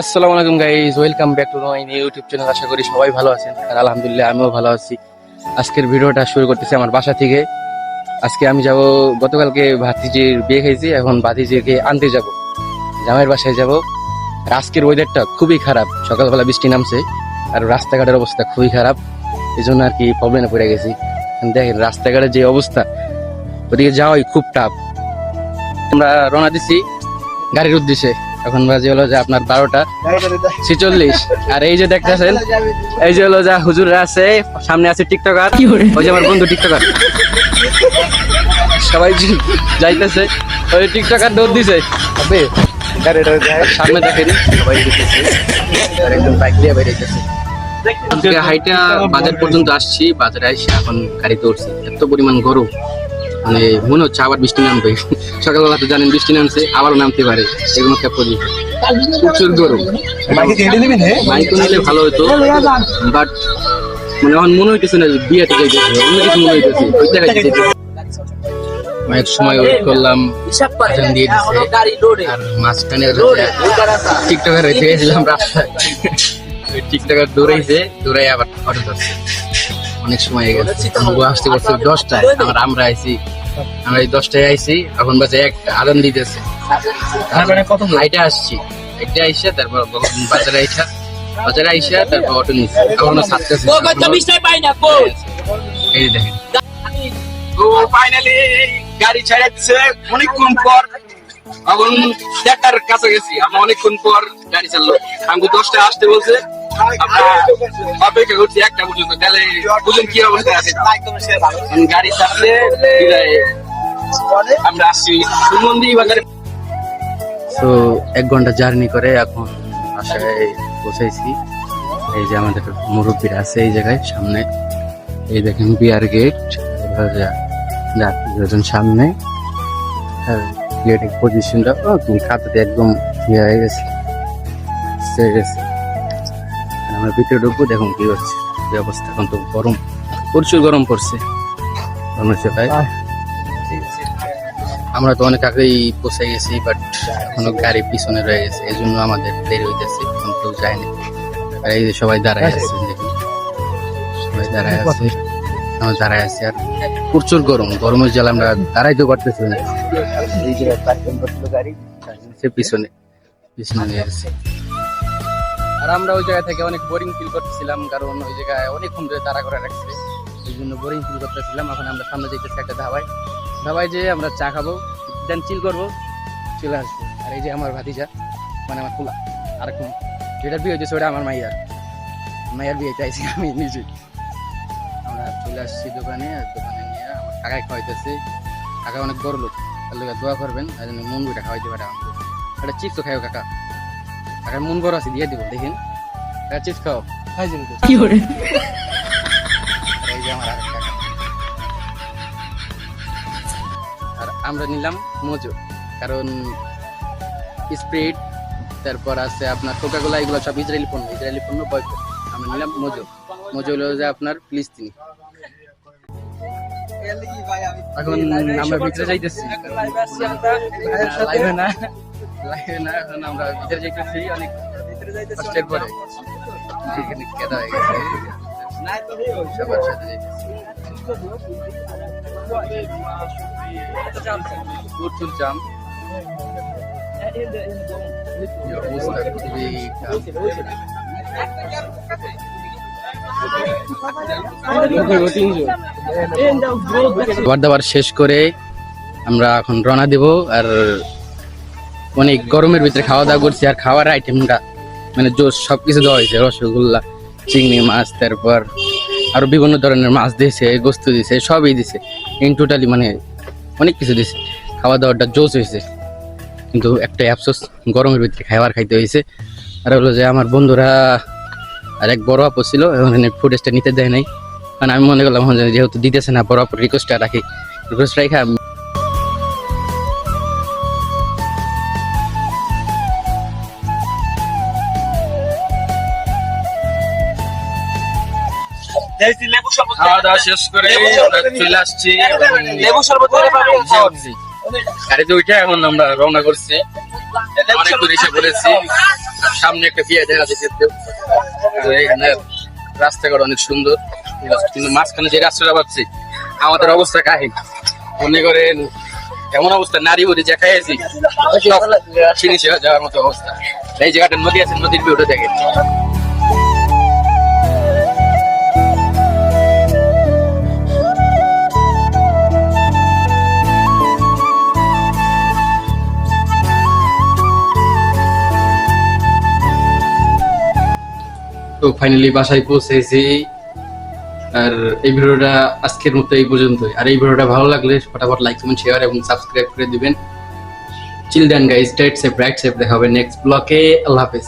আসসালামু আলাইকুম guys welcome back to my new YouTube channel আশা করি সবাই ভালো আছেন। আর আলহামদুলিল্লাহ, আমিও ভালো আছি। আজকের ভিডিওটা শুরু করতেছি আমার বাসা থেকে। আজকে আমি যাব, গতকালকে ভাতিজির বিয়ে খেয়েছি এখন ভাতিজিকে আনতে যাব। জামাইয়ের বাসায় যাব। আজকের ওয়েদারটা খুবই খারাপ। সকালবেলা বৃষ্টি নামছে, আর রাস্তাঘাটের অবস্থা খুবই খারাপ। এই জন্য আর কি প্রবলেমে পড়ে গেছি। দেখেন, রাস্তাঘাটের যে অবস্থা, ওদিকে যাওয়াই খুব টাফ আমরা রওনা দিছি গাড়ির উদ্দেশ্যে। এখন বাজে হলো যে আপনার বারোটা ছিচল্লিশ। আর এই যে দেখতেছেন এই যে হলো যা হুজুররা আছে সামনে আছে টিকটকার। ওই যে আমার বন্ধু টিকটকার। সবাই যাইতেছে ওই টিকটকার দৌড় দিছে। আবে, আর সামনে দেখেন। সবাই দিতেছে আর একজন বাইক দিয়ে বেরিয়েছে হাইটা বাজার পর্যন্ত আসছি বাজারে এসে এখন গাড়িতে উঠছি এত পরিমাণ গরম। মানে মনে হচ্ছে আবার বৃষ্টি নামবে। সকালবেলা তো জানেন বৃষ্টি নামছে আবারও নামতে পারে। এগুলো খেপ করি। প্রচুর গরম। মাইক নিলে ভালো হতো। বাট মানে এখন মনে হইতেছে না বিয়েতে যাইতেছে অন্য কিছু মনে হইতেছে। ওই জায়গায় অনেক সময় ওয়েট করলাম দিয়ে দিছে। আর মাঝখানে টিকটকার হইতে গেছিলাম রাস্তায়। টিকটকার দৌড়াইছে দৌড়াই আবার অটো ধরছে। অনেক সময় হয়ে গেছে। আসতে করছে দশটায়। আমরা আমরা আইছি আমরা এই দশটায় আইছি এখন বাজে এক আদান দিতেছে। তারপরে কত হাইটে আসছি। হাইটে আইসা তারপর বাজারে আইসা বাজারে আইসা তারপর অটো নিচ্ছি এখনও সাতটাছে এই দেখেন। ফাইনালি গাড়ি ছেড়ে দিছে অনেকক্ষণ পর। এখন দেড়টার কাছে গেছি আমরা অনেকক্ষণ পর গাড়ি চাললো আমাকে দশটা আসতে বলছে অপেক্ষা করছি একটা পর্যন্ত তাহলে বুঝুন কি অবস্থা আছে গাড়ি আমরা আসছি সুমন্দি বাজারে তো এক ঘণ্টা জার্নি করে এখন বাসায় পৌঁছাইছি। এই যে আমাদের মুরব্বীরা আছে এই জায়গায়, সামনে। এই দেখেন বিয়ার গেট যাত্রীজন সামনে। গেটের পজিশনটা খাতাতে একদম ইয়ে হয়ে গেছে। গেছে। আমরা ভিতরে ঢুকবো দেখুন কি হচ্ছে। কি অবস্থা এখন তো গরম প্রচুর গরম পড়ছে। সেটাই আমরা তো অনেক আগেই পৌঁছে গেছি বাট এখনও গাড়ি পিছনে রয়ে গেছে এই জন্য আমাদের দেরি হইতেছে এখন কেউ যায়নি আর এই যে সবাই দাঁড়ায় আছে দেখুন। সবাই দাঁড়ায় আছে আমরা দাঁড়ায় আছি আর প্রচুর গরম গরমের জল আমরা দাঁড়াইতে পারতেছি না। এই গাড়ি পিছনে পিছনে নিয়ে গেছে। আর আমরা ওই জায়গা থেকে অনেক বোরিং ফিল করতেছিলাম, কারণ ওই জায়গায় অনেকক্ষণ ধরে তাড়া করে রাখছে এই জন্য বোরিং ফিল করতেছিলাম। এখন আমরা সামনে যেতেছি একটা ধাবায়। ধাবায় যেয়ে আমরা চা খাব দেন চিল করব, চলে আসব। আর এই যে আমার ভাতিজা মানে আমার পোলা আরেকম যেটার বিয়ে হয়েছে ওটা আমার মাইয়ার মাইয়ার বিয়ে চাইছি আমি নিজে। আমরা চলে আসছি দোকানে, আর দোকানে নিয়ে আমার কাকাই খাওয়াইতেছে। কাকা অনেক বড় লোক, তার লোক দোয়া করবেন আর জন্য মন বইটা খাওয়াইতে পারে আমাকে। একটা চিপস খাইও কাকা। কাকার মন বড় আছে দিয়ে দিব দেখেন। চিপস খাও। খাই যাবে। কি করে? এই যে আমার আরেক আর আমরা নিলাম মজু কারণ স্প্রিট তারপর আছে আপনার কোকা কোলা এগুলো সব ইসরায়েলি পণ্য ইসরায়েলি পণ্য বয়কট আমরা নিলাম মজু মজু হলো যে আপনার ফিলিস্তিনি। এখন আমরা ভিতরে যাইতেছি। লাইভে না। লাইভে না, এখন আমরা ভিতরে যাইতেছি, অনেক কষ্টের পরে। এখানে হয়ে গেছে। সবার সাথে দাবার শেষ করে আমরা এখন রওনা দিব, আর অনেক গরমের ভিতরে খাওয়া দাওয়া করছি আর খাওয়ার আইটেমটা মানে জোস সব কিছু দেওয়া হয়েছে, রসগোল্লা, চিংড়ি মাছ, তারপর আরও বিভিন্ন ধরনের মাছ দিয়েছে গোস্ত দিয়েছে সবই দিছে ইন টোটালি মানে অনেক কিছু দিছে খাওয়া দাওয়াটা জোস হয়েছে। কিন্তু একটা আফসোস, গরমের ভিতরে খাবার খাইতে হয়েছে। আর হলো যে আমার বন্ধুরা আর এক বড় আপু ছিল ওখানে ফুটেজটা নিতে দেয় নাই। কারণ আমি মনে করলাম যেহেতু দিতেছে না, বড় আপুর রিকোয়েস্টটা রাখি। রিকোয়েস্ট লেবু খাওয়া দাওয়া শেষ করে চলে আসছি। লেবু শরবত। গাড়িতে উঠে এখন আমরা রওনা করছি। অনেক দূর এসে পড়েছি সামনে একটা বিয়ে দেখা যাচ্ছে। তো এখানে রাস্তাঘাট অনেক সুন্দর। কিন্তু মাঝখানে যে রাস্তাটা পাচ্ছি আমাদের অবস্থা কাহিন মনে করেন এমন অবস্থা নারী বলি যে ফিনিশ যাওয়ার মতো অবস্থা। এই জায়গাটা নদী আছে নদীর ভিউটা দেখেন। তো ফাইনালি বাসায় পৌঁছেছি আর এই ভিডিওটা আজকের মতো এই পর্যন্তই। আর এই ভিডিওটা ভালো লাগলে ফটাফট লাইক কমেন্ট শেয়ার এবং সাবস্ক্রাইব করে দিবেন। Children guys state safe right safe দেখা হবে নেক্সট ব্লকে আল্লাহ হাফেজ।